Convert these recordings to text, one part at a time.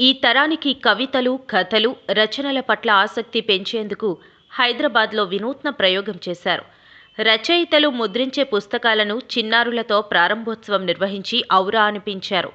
ఈ తరానికి కవితలు కథలు రచనల పట్ల ఆసక్తి పెంచేందుకు హైదరాబాద్లో వినూత్న ప్రయోగం చేశారు. రచయితలు ముద్రించే పుస్తకాలను చిన్నారులతో ప్రారంభోత్సవం నిర్వహించి ఔరా అనిపించారు.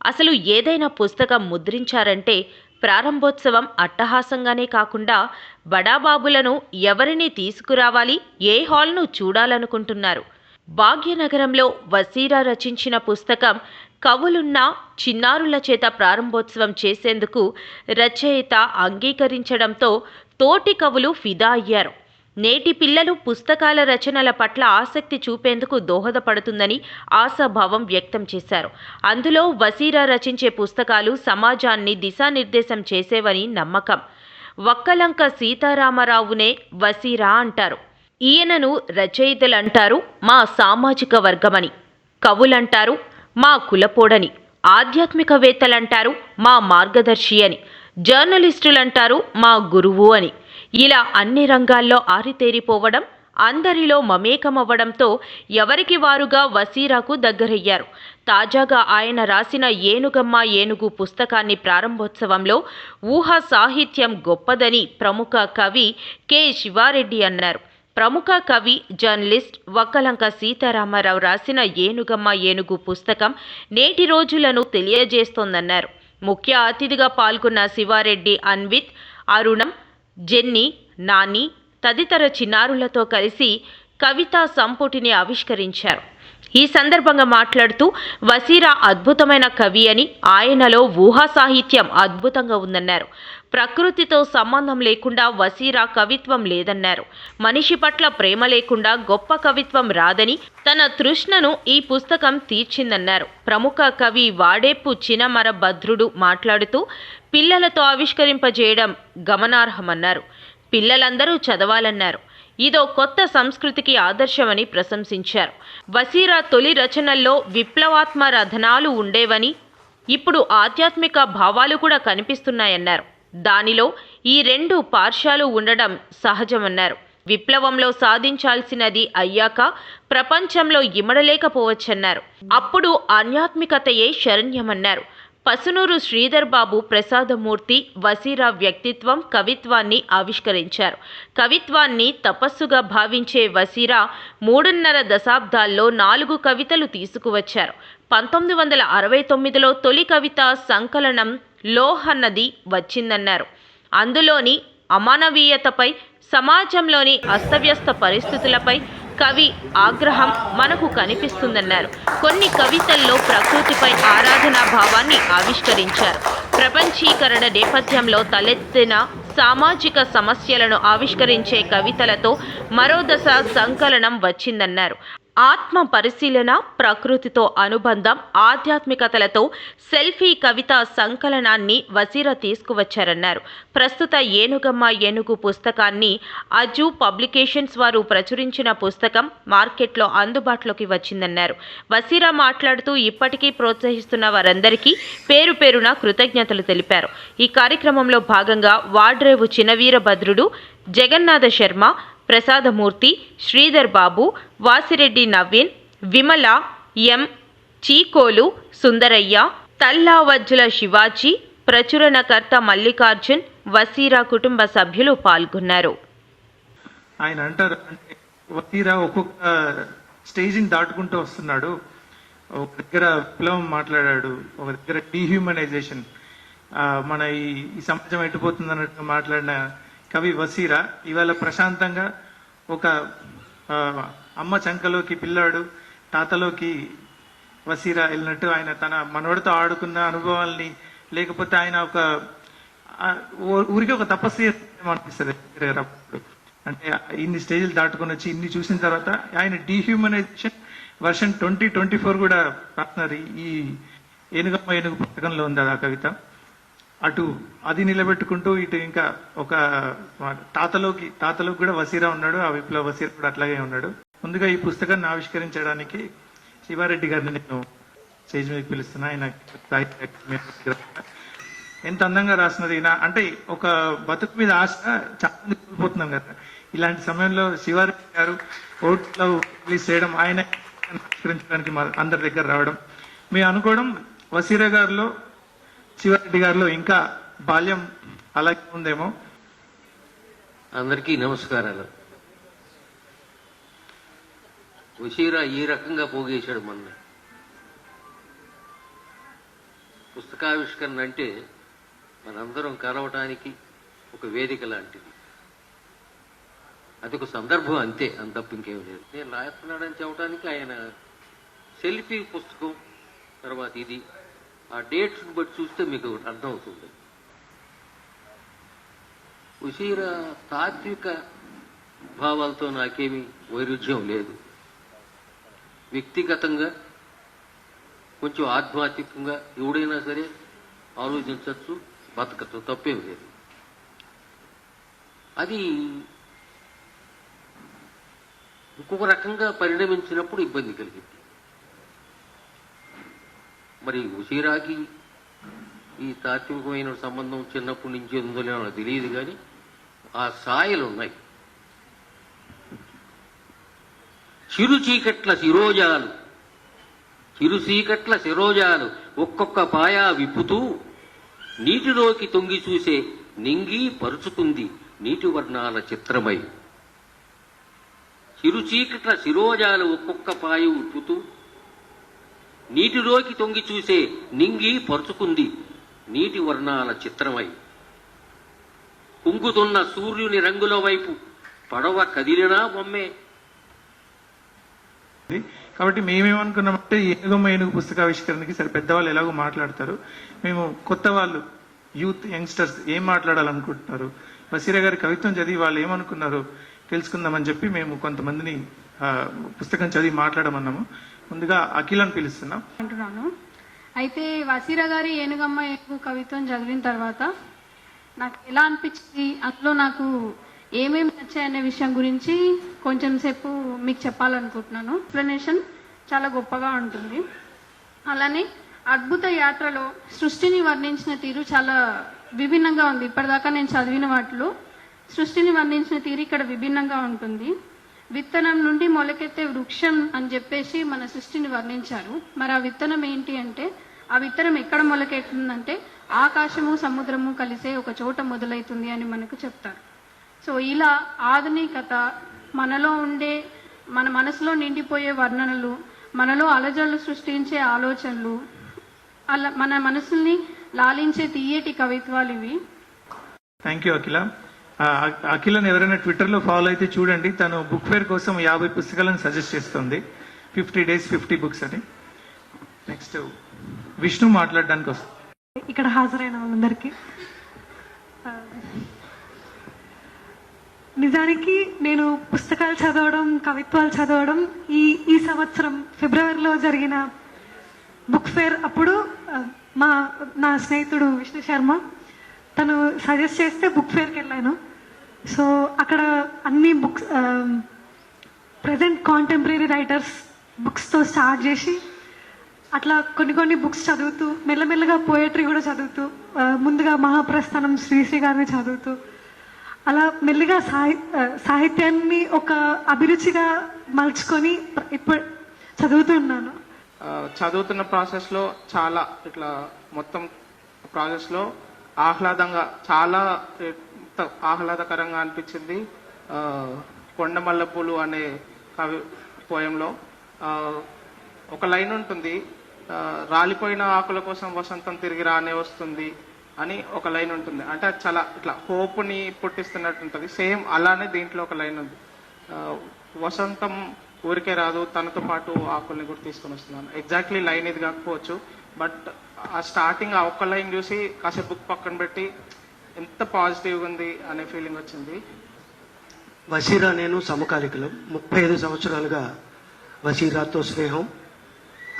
అసలు ఏదైనా పుస్తకం ముద్రించారంటే ప్రారంభోత్సవం అట్టహాసంగానే కాకుండా బడాబాబులను ఎవరిని తీసుకురావాలి ఏ హాల్ను చూడాలనుకుంటున్నారు? భాగ్యనగరంలో వసీరా రచించిన పుస్తకం కవులున్న చిన్నారుల చేత ప్రారంభోత్సవం చేసేందుకు రచయిత అంగీకరించడంతో తోటి కవులు ఫిదా అయ్యారు. నేటి పిల్లలు పుస్తకాల రచనల పట్ల ఆసక్తి చూపేందుకు దోహదపడుతుందని ఆశాభావం వ్యక్తం చేశారు. అందులో వసీరా రచించే పుస్తకాలు సమాజాన్ని దిశానిర్దేశం చేసేవని నమ్మకం. వక్కలంక సీతారామరావునే వసీరా అంటారు. ఈయనను రచయితలంటారు మా సామాజిక వర్గమని. కవులంటారు మా కులపోడని ఆధ్యాత్మికవేత్తలంటారు మా మార్గదర్శి అని జర్నలిస్టులంటారు మా గురువు అని. ఇలా అన్ని రంగాల్లో ఆరితేరిపోవడం అందరిలో మమేకమవ్వడంతో ఎవరికి వారుగా వసీరాకు దగ్గరయ్యారు. తాజాగా ఆయన రాసిన ఏనుగమ్మ ఏనుగు పుస్తకాన్ని ప్రారంభోత్సవంలో ఊహా సాహిత్యం గొప్పదని ప్రముఖ కవి కె. శివారెడ్డి అన్నారు. ప్రముఖ కవి జర్నలిస్ట్ వక్కలంక సీతారామారావు రాసిన ఏనుగమ్మ ఏనుగు పుస్తకం నేటి రోజులను తెలియజేస్తోందన్నారు. ముఖ్య అతిథిగా పాల్గొన్న శివారెడ్డి అన్విత్ అరుణం జెన్నీ నాని తదితర చిన్నారులతో కలిసి కవితా సంపుటిని ఆవిష్కరించారు. ఈ సందర్భంగా మాట్లాడుతూ వసీరా అద్భుతమైన కవి అని ఆయనలో ఊహా సాహిత్యం అద్భుతంగా ఉందన్నారు. ప్రకృతితో సంబంధం లేకుండా వసీరా కవిత్వం లేదన్నారు. మనిషి పట్ల ప్రేమ లేకుండా గొప్ప కవిత్వం రాదని తన తృష్ణను ఈ పుస్తకం తీర్చిందన్నారు. ప్రముఖ కవి వాడేపు చినమర భద్రుడు మాట్లాడుతూ పిల్లలతో ఆవిష్కరింపజేయడం గమనార్హమన్నారు. పిల్లలందరూ చదవాలన్నారు. ఇదో కొత్త సంస్కృతికి ఆదర్శమని ప్రశంసించారు. వసీరా తొలి రచనల్లో విప్లవాత్మ రథనాలు ఉండేవని ఇప్పుడు ఆధ్యాత్మిక భావాలు కూడా కనిపిస్తున్నాయన్నారు. దానిలో ఈ రెండు పార్శాలు ఉండడం సహజమన్నారు. విప్లవంలో సాధించాల్సినది అయ్యాక ప్రపంచంలో ఇమడలేకపోవచ్చన్నారు. అప్పుడు ఆధ్యాత్మికతయే శరణ్యమన్నారు. పసునూరు శ్రీధర్ బాబు ప్రసాదమూర్తి వసీరా వ్యక్తిత్వం కవిత్వాన్ని ఆవిష్కరించారు. కవిత్వాన్ని తపస్సుగా భావించే వసీరా మూడున్నర దశాబ్దాల్లో నాలుగు కవితలు తీసుకువచ్చారు. పంతొమ్మిది వందల అరవై తొమ్మిదిలో తొలి కవిత సంకలనం లోహన్నది వచ్చిందన్నారు. అందులోని అమానవీయతపై సమాజంలోని అస్తవ్యస్త పరిస్థితులపై కవి ఆగ్రహం మనకు కనిపిస్తుందన్నారు. కొన్ని కవితల్లో ప్రకృతిపై ఆరాధనా భావాన్ని ఆవిష్కరించారు. ప్రపంచీకరణ నేపథ్యంలో తలెత్తిన సామాజిక సమస్యలను ఆవిష్కరించే కవితలతో మరో దశ సంకలనం వచ్చిందన్నారు. ఆత్మ పరిశీలన ప్రకృతితో అనుబంధం ఆధ్యాత్మికతలతో సెల్ఫీ కవిత సంకలనాన్ని వసీర తీసుకువచ్చారన్నారు. ప్రస్తుత ఏనుగమ్మ ఏనుగు పుస్తకాన్ని అజు పబ్లికేషన్స్ వారు ప్రచురించిన పుస్తకం మార్కెట్లో అందుబాటులోకి వచ్చిందన్నారు. వసీరా మాట్లాడుతూ ఇప్పటికీ ప్రోత్సహిస్తున్న వారందరికీ పేరు పేరున కృతజ్ఞతలు తెలిపారు. ఈ కార్యక్రమంలో భాగంగా వాడ్రేవు చినవీరభద్రుడు జగన్నాథ శర్మ ప్రసాదమూర్తి శ్రీధర్ బాబు వాసిరెడ్డి నవీన్ విమల ఎం చీకోలు సుందరయ్య తల్లావజ్జుల శివాజీ ప్రచురణకర్త మల్లికార్జున్ వసీరా కుటుంబ సభ్యులు పాల్గొన్నారు. ఆయన అంటారు అంటే ఒక్కొక్క స్టేజ్ని దాటుకుంటూ వస్తున్నాడు. ఒక దగ్గర విప్లవం మాట్లాడాడు ఒక దగ్గర డీహ్యూమనైజేషన్. మన ఈ సమాజం ఎట్టుపోతుంది అన్నట్టుగా మాట్లాడిన కవి వసీరా ఇవాళ ప్రశాంతంగా ఒక అమ్మ చంకలోకి పిల్లాడు తాతలోకి వసీరా వెళ్ళినట్టు ఆయన తన మనవడితో ఆడుకున్న అనుభవాల్ని లేకపోతే ఆయన ఒక ఊరికి ఒక తపస్సు అనిపిస్తుంది. అంటే ఇన్ని స్టేజ్లు దాటుకొని వచ్చి ఇన్ని చూసిన తర్వాత ఆయన dehumanization version twenty twenty four కూడా రాస్తున్నారు. ఈ ఏనుగమ్మ ఏనుగు పుస్తకంలో ఉంది ఆ కవిత. అటు అది నిలబెట్టుకుంటూ ఇటు ఇంకా ఒక తాతలోకి తాతలోకి కూడా వసీరా ఉన్నాడు ఆ విప్లవ వసీరా కూడా అట్లాగే ఉన్నాడు. ముందుగా ఈ పుస్తకాన్ని ఆవిష్కరించడానికి శివారెడ్డి గారిని నేను స్టేజ్ మీద పిలుస్తున్నా. ఆయన ఎంత అందంగా రాసినది ఈయన. అంటే ఒక బతుకు మీద ఆశ చాలా మంది కోల్పోతున్నాం కదా. ఇలాంటి సమయంలో శివారెడ్డి గారు ఓట్లో రిలీజ్ చేయడం ఆయన ఆవిష్కరించడానికి మా అందరి దగ్గర రావడం. మేము అనుకోవడం వసీరా గారిలో శివారెడ్డి గారిలో ఇంకా బాల్యం అలాగే ఉందేమో. అందరికీ నమస్కారాలు. ఉషీరా ఈ రకంగా పోగేశాడు మొన్న. పుస్తకావిష్కరణ అంటే మనందరం కలవటానికి ఒక వేదిక లాంటిది. అది ఒక సందర్భం అంతే అంత ఇంకేం లేదు. నేను రాస్తున్నాడని చెప్పడానికి ఆయన సెల్ఫీ పుస్తకం తర్వాత ఇది. ఆ డేట్స్ని బట్టి చూస్తే మీకు అర్థమవుతుంది. ఉషీర తాత్విక భావాలతో నాకేమీ వైరుధ్యం లేదు. వ్యక్తిగతంగా కొంచెం ఆధ్యాత్మికంగా ఎవడైనా సరే ఆలోచించవచ్చు బతకచ్చు తప్పేం లేదు. అది ఇంకొక రకంగా పరిణమించినప్పుడు ఇబ్బంది కలిగింది. మరి ఉషీరాకి ఈ తాత్వికమైన సంబంధం చిన్నప్పటి నుంచి ఉందో లేదో తెలియదు కానీ ఆ సాయలు ఉన్నాయి. చిరు చీకట్ల శిరోజాలు చిరు చీకట్ల శిరోజాలు ఒక్కొక్క పాయా విప్పుతూ నీటిలోకి తొంగి చూసే నింగి పరుచుకుంది నీటి వర్ణాల చిత్రమై. చిరు చీకట్ల శిరోజాలు ఒక్కొక్క పాయ విప్పుతూ నీటిలోకి తొంగి చూసే నింగి పరుచుకుంది. నీటి వర్ణాల చిత్రమై. కుంగుతున్న సూర్యుని రంగుల వైపు పడవ కదిలినా బొమ్మే. కాబట్టి మేమేమనుకున్నామంటే ఈ ఏనుగమ్మ ఏనుగు పుస్తకావిష్కరణకి సరే పెద్దవాళ్ళు ఎలాగో మాట్లాడతారు. మేము కొత్త వాళ్ళు యూత్ యంగ్స్టర్స్ ఏం మాట్లాడాలనుకుంటున్నారు? వసీరా గారి కవిత్వం చదివి వాళ్ళు ఏమనుకున్నారు తెలుసుకుందామని చెప్పి మేము కొంతమందిని ఆ, పుస్తకం చదివి మాట్లాడమన్నాము. ముందుగా అఖిలని పిలుస్తున్నాం. అంటున్నాను. అయితే వసీరా గారి ఏనుగమ్మ ఏనుగు కవిత్వం చదివిన తర్వాత నాకు ఎలా అనిపించింది? అందులో నాకు ఏమేమి నచ్చాయనే విషయం గురించి కొంచెం సేపు మీకు చెప్పాలనుకుంటున్నాను. ఎక్స్ప్లెనేషన్ చాలా గొప్పగా ఉంటుంది. అలానే అద్భుత యాత్రలో సృష్టిని వర్ణించిన తీరు చాలా విభిన్నంగా ఉంది. ఇప్పటిదాకా నేను చదివిన వాటిలో సృష్టిని వర్ణించిన తీరు ఇక్కడ విభిన్నంగా ఉంటుంది. విత్తనం నుండి మొలకెత్తే వృక్షం అని చెప్పేసి మన సృష్టిని వర్ణించారు. మరి ఆ విత్తనం ఏంటి అంటే ఆ విత్తనం ఎక్కడ మొలకెత్తుందంటే ఆకాశము సముద్రము కలిసే ఒక చోట మొదలవుతుంది అని మనకు చెప్తారు. సో ఇలా ఆధునికత మనలో ఉండే మన మనసులో నిండిపోయే వర్ణనలు మనలో అలజళ్ళు సృష్టించే ఆలోచనలు అలా మన మనసుల్ని లాలించే తీయటి కవిత్వాలు ఇవి. థ్యాంక్ యూ అఖిల అఖిలని ఎవరైనా ట్విట్టర్లో ఫాలో అయితే చూడండి. తను బుక్ ఫేర్ కోసం యాభై పుస్తకాలను సజెస్ట్ చేస్తుంది. ఫిఫ్టీ డేస్ ఫిఫ్టీ బుక్స్ అని. నెక్స్ట్ విష్ణు మాట్లాడడానికి వస్తుంది ఇక్కడ హాజరైన వాళ్ళందరికీ నిజానికి నేను పుస్తకాలు చదవడం కవిత్వాలు చదవడం ఈ ఈ సంవత్సరం ఫిబ్రవరిలో జరిగిన బుక్ ఫేర్ అప్పుడు మా నా స్నేహితుడు విష్ణు శర్మ తను సజెస్ట్ చేస్తే బుక్ ఫేర్కి వెళ్ళాను. సో అక్కడ అన్ని బుక్స్ ప్రజెంట్ కాంటెంపరీ రైటర్స్ బుక్స్తో స్టార్ట్ చేసి అట్లా కొన్ని కొన్ని బుక్స్ చదువుతూ మెల్లమెల్లగా పోయట్రీ కూడా చదువుతూ uh, ముందుగా మహాప్రస్థానం శ్రీశ్రీ గారిని చదువుతూ అలా మెల్లిగా సాహి uh, సాహిత్యాన్ని ఒక అభిరుచిగా మలుచుకొని ఇప్పుడు చదువుతూ ఉన్నాను. చదువుతున్న ప్రాసెస్లో చాలా ఇట్లా మొత్తం ప్రాసెస్లో ఆహ్లాదంగా చాలా ఆహ్లాదకరంగా అనిపించింది. కొండమల్లపూలు అనే కవి పోయంలో. ఒక లైన్ ఉంటుంది రాలిపోయిన ఆకుల కోసం వసంతం తిరిగి రానే వస్తుంది అని ఒక లైన్ ఉంటుంది. అంటే అది చాలా ఇట్లా హోప్ని పుట్టిస్తున్నట్టు ఉంటుంది. సేమ్ అలానే దీంట్లో ఒక లైన్ ఉంది. వసంతం ఊరికే రాదు తనతో పాటు ఆకుల్ని కూడా తీసుకొని వస్తున్నాను. ఎగ్జాక్ట్లీ లైన్ ఇది కాకపోవచ్చు బట్ ఆ స్టార్టింగ్ ఆ ఒక్క లైన్ చూసి కాసేపు బుక్ పక్కన పెట్టి ఎంత పాజిటివ్గా ఉంది అనే ఫీలింగ్ వచ్చింది. వసీరా నేను సమకాలికలం. ముప్పై ఐదు సంవత్సరాలుగా వసీరాతో స్నేహం.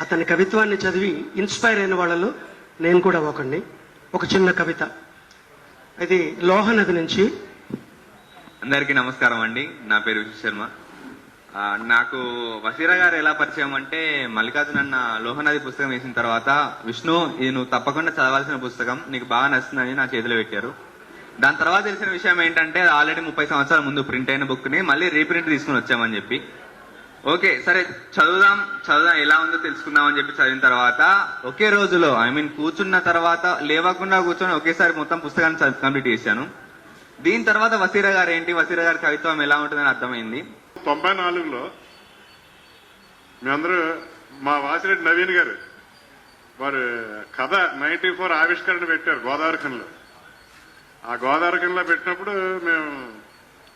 అతని కవిత్వాన్ని చదివి ఇన్స్పైర్ అయిన వాళ్ళలో నేను కూడా ఒకడిని ఒక చిన్న కవిత. ఇది లోహనది నుంచి అందరికీ నమస్కారం అండి. నా పేరు విశ్వ శర్మ. నాకు వసీరా గారు ఎలా పరిచయం అంటే మల్లికార్జున అన్న లోహనది పుస్తకం వేసిన తర్వాత విష్ణు ఇది నువ్వు తప్పకుండా చదవాల్సిన పుస్తకం నీకు బాగా నచ్చుతుందని నా చేతిలో పెట్టారు. దాని తర్వాత తెలిసిన విషయం ఏంటంటే ఆల్రెడీ ముప్పై సంవత్సరాల ముందు ప్రింట్ అయిన బుక్ని మళ్ళీ రీప్రింట్ తీసుకుని వచ్చామని చెప్పి. ఓకే సరే చదువుదాం చదువుదాం ఎలా ఉందో తెలుసుకుందాం అని చెప్పి చదివిన తర్వాత ఒకే రోజులో ఐ మీన్ కూర్చున్న తర్వాత లేవకుండా కూర్చొని ఒకేసారి మొత్తం పుస్తకాన్ని చదివి కంప్లీట్ చేశాను. దీని తర్వాత వసీరా గారు ఏంటి? వసీరా గారి కవిత్వం ఎలా ఉంటుందని అర్థమైంది. తొంభై నాలుగులో మేమందరూ మా వాసిరెడ్డి నవీన్ గారు వారు కథ నైన్టీ ఫోర్ ఆవిష్కరణ పెట్టారు గోదావరి ఆ గోదావరి పెట్టినప్పుడు మేము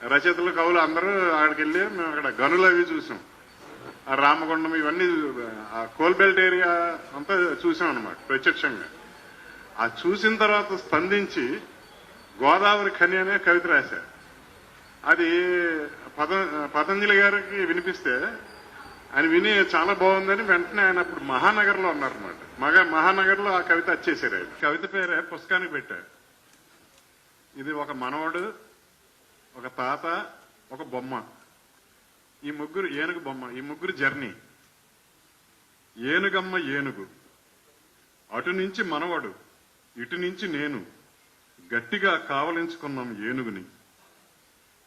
రచయితలు కవులు అందరూ అక్కడికి వెళ్ళి మేము అక్కడ గనులు అవి చూసాం. ఆ రామగుండం ఇవన్నీ ఆ కోల్బెల్ట్ ఏరియా అంతా చూసాం అనమాట ప్రత్యక్షంగా. ఆ చూసిన తర్వాత స్పందించి గోదావరి ఖని అనే కవిత రాశారు. అది పద పతంజలి గారికి వినిపిస్తే ఆయన విని చాలా బాగుందని వెంటనే ఆయన అప్పుడు మహానగర్లో ఉన్నారన్నమాట. మగ మహానగర్లో ఆ కవిత వచ్చేసారు ఆయన. కవిత పేరే పుస్తకానికి పెట్టారు. ఇది ఒక మనవడు ఒక తాత ఒక బొమ్మ. ఈ ముగ్గురు ఏనుగు బొమ్మ ఈ ముగ్గురు జర్నీ. ఏనుగమ్మ ఏనుగు. అటు నుంచి మనవడు ఇటు నుంచి నేను. గట్టిగా కావలించుకున్నాం ఏనుగుని.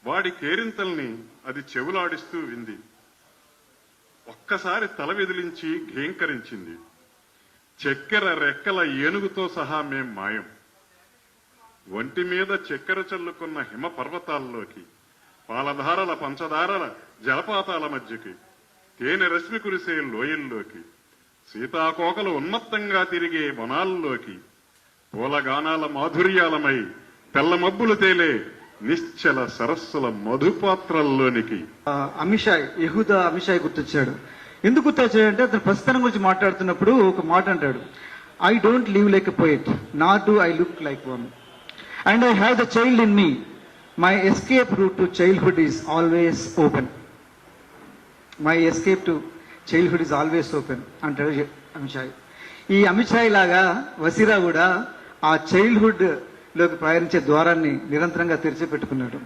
వాడి కేరింతల్ని అది చెవులాడిస్తూ వింది. ఒక్కసారి తల విదిలించి ఘేంకరించింది. చక్కెర రెక్కల ఏనుగుతో సహా మేం మాయం. ఒంటి మీద చక్కెర చల్లుకున్న హిమ పర్వతాల్లోకి పాలధారల పంచదారల జలపాతాల మధ్యకి తేనె రశ్మి కురిసే లోయల్లోకి సీతాకోకలు ఉన్మత్తంగా తిరిగే వనాల్లోకి పూలగానాల మాధుర్యాలమై తెల్ల మబ్బులు తేలే నిశ్చల సరస్సుల మధుపాత్రల్లోనికి. అమిషాయ్ యహూద అమిషాయ్ గుర్తొచ్చాడు. ఎందుకు గుర్తొచ్చాడంటే అతను ప్రస్థానం గురించి మాట్లాడుతున్నప్పుడు ఒక మాట అంటాడు. I don't live like a poet not do I look like one and I have the child in me my escape route to childhood is always open my escape to childhood is always open అంటాడు Amichai. ఈ అమిషాయ్ లాగా వసీరా కూడా ఆ childhood లోకి ప్రయాణించే ద్వారాన్ని నిరంతరంగా తెరిచి పెట్టుకున్నాడు